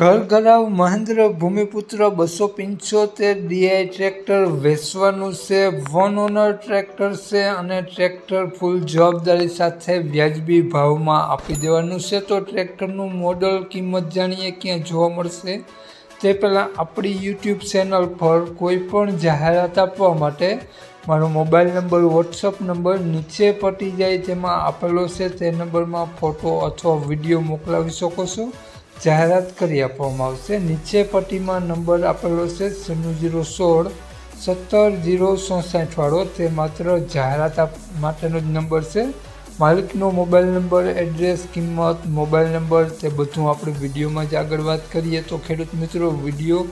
ઘરઘરાવ મહેન્દ્ર ભૂમિપુત્ર બસો પંચોતેર D I tractor વેચવાનું છે, વન ઓનર ટ્રેક્ટર છે અને ટ્રેક્ટર ફૂલ જવાબદારી સાથે વ્યાજબી ભાવમાં આપી દેવાનું છે. તો ટ્રેક્ટરનું મોડલ કિંમત જાણીએ ક્યાં જોવા મળશે? તે પહેલાં આપણી યુટ્યુબ ચેનલ પર કોઈ પણ જાહેરાત આપવા માટે મારો મોબાઈલ નંબર, વોટ્સઅપ નંબર નીચે પટી જાય, જેમાં આપેલો છે તે નંબરમાં ફોટો અથવા વીડિયો મોકલાવી શકો છો. જાહેરાત કરી આપવામાં આવશે. નીચે પટ્ટીમાં નંબર આપેલો છે શૂન્ય જીરો સોળ સત્તર જીરો ચોસાઠવાળો તે માત્ર જાહેરાત માટેનો જ નંબર છે. માલિકનો મોબાઈલ નંબર, એડ્રેસ, કિંમત, મોબાઈલ નંબર તે બધું આપણે વિડીયોમાં જ આગળ વાત કરીએ. તો ખેડૂત મિત્રો, વીડિયો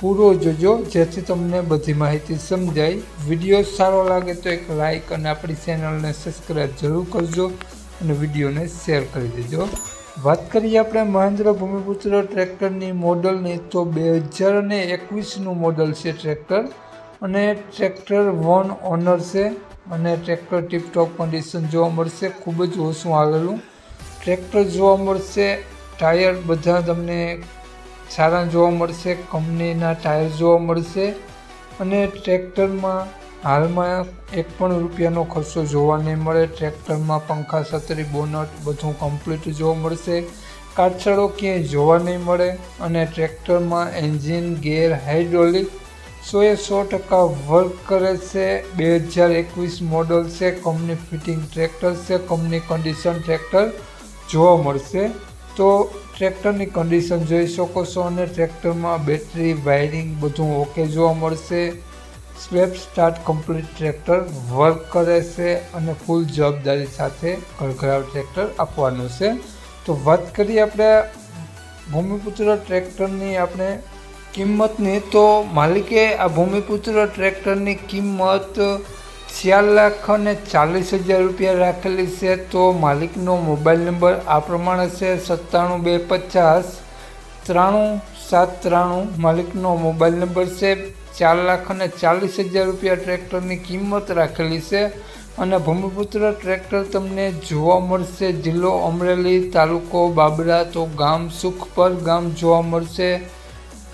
પૂરો જોજો. જેથી તમને બધી માહિતી સમજાય. વીડિયો સારો લાગે તો એક લાઈક અને આપણી ચેનલને સબસ્ક્રાઈબ જરૂર કરજો અને વિડીયોને શેર કરી દેજો. વાત કરીએ આપણે મહેન્દ્ર ભૂમિપુત્ર ટ્રેક્ટરની મોડલની, તો બે હજાર અને એકવીસનું મોડલ છે ટ્રેક્ટર અને ટ્રેક્ટર વન ઓનર છે અને ટ્રેક્ટર ટીપટોપ કન્ડિશન જોવા મળશે, ખૂબ જ ઓછું આવેલું ટ્રેક્ટર જોવા મળશે, ટાયર બધા તમને સારા જોવા મળશે, કંપનીના ટાયર જોવા મળશે અને ટ્રેક્ટરમાં હાલમાં એક પણ રૂપિયાનો ખર્ચો જોવા નહીં મળે. ટ્રેક્ટરમાં પંખા, છત્રી, બોનટ બધું કમ્પ્લીટ જોવા મળશે. કાચળો ક્યાંય જોવા નહીં મળે અને ટ્રેક્ટરમાં એન્જિન, ગેર હાઇડ્રોલિક સોએ સો ટકા વર્ક કરે છે. બે હજાર એકવીસ મોડલ છે. કંપની ફિટિંગ ટ્રેક્ટર છે. કંપની કન્ડિશન ટ્રેક્ટર જોવા મળશે. તો ટ્રેક્ટરની કન્ડિશન જોઈ શકો છો અને ટ્રેક્ટરમાં બેટરી વાયરિંગ બધું ઓકે જોવા મળશે. Swap start complete tractor work કરે છે અને ફૂલ જવાબદારી સાથે ઘરઘરાવ ટ્રેક્ટર આપવાનું છે. તો વાત કરીએ આપણે ભૂમિપુત્ર ટ્રેક્ટરની આપણે કિંમતની, તો માલિકે આ ભૂમિપુત્ર ટ્રેક્ટરની કિંમત ચાર લાખ અને ચાલીસ હજાર રૂપિયા રાખેલી છે. તો માલિકનો મોબાઈલ નંબર આ પ્રમાણે છે, સત્તાણું બે પચાસ ત્રાણું સાત ત્રાણું માલિકનો મોબાઈલ નંબર છે. ચાર લાખ અને ચાલીસ હજાર રૂપિયા ટ્રેક્ટરની કિંમત રાખેલી છે અને ભૂમિપુત્ર ટ્રેક્ટર તમને જોવા મળશે. જિલ્લો અમરેલી તાલુકો બાબરા તો ગામ સુખપર ગામ જોવા મળશે.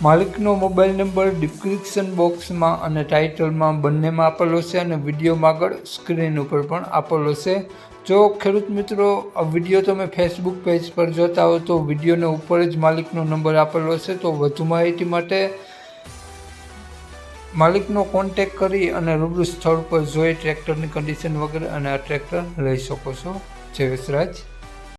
માલિકનો મોબાઈલ નંબર ડિસ્ક્રિપ્શન બોક્સમાં અને ટાઇટલમાં બંનેમાં આપેલો છે અને વિડીયોમાં આગળ સ્ક્રીન ઉપર પણ આપેલો છે. જો ખેડૂત મિત્રો વીડિયો તમે ફેસબુક પેજ પર જોતા હો તો વિડીયોને ઉપર જ માલિકનો નંબર આપેલો છે તો વધુ માહિતી માટે માલિકનો કોન્ટેક કરી અને રૂબરૂ સ્થળ પર જોઈ ટ્રેક્ટરની કન્ડિશન વગેરે અને આ ટ્રેક્ટર લઈ શકો છો. જય વિસરાજ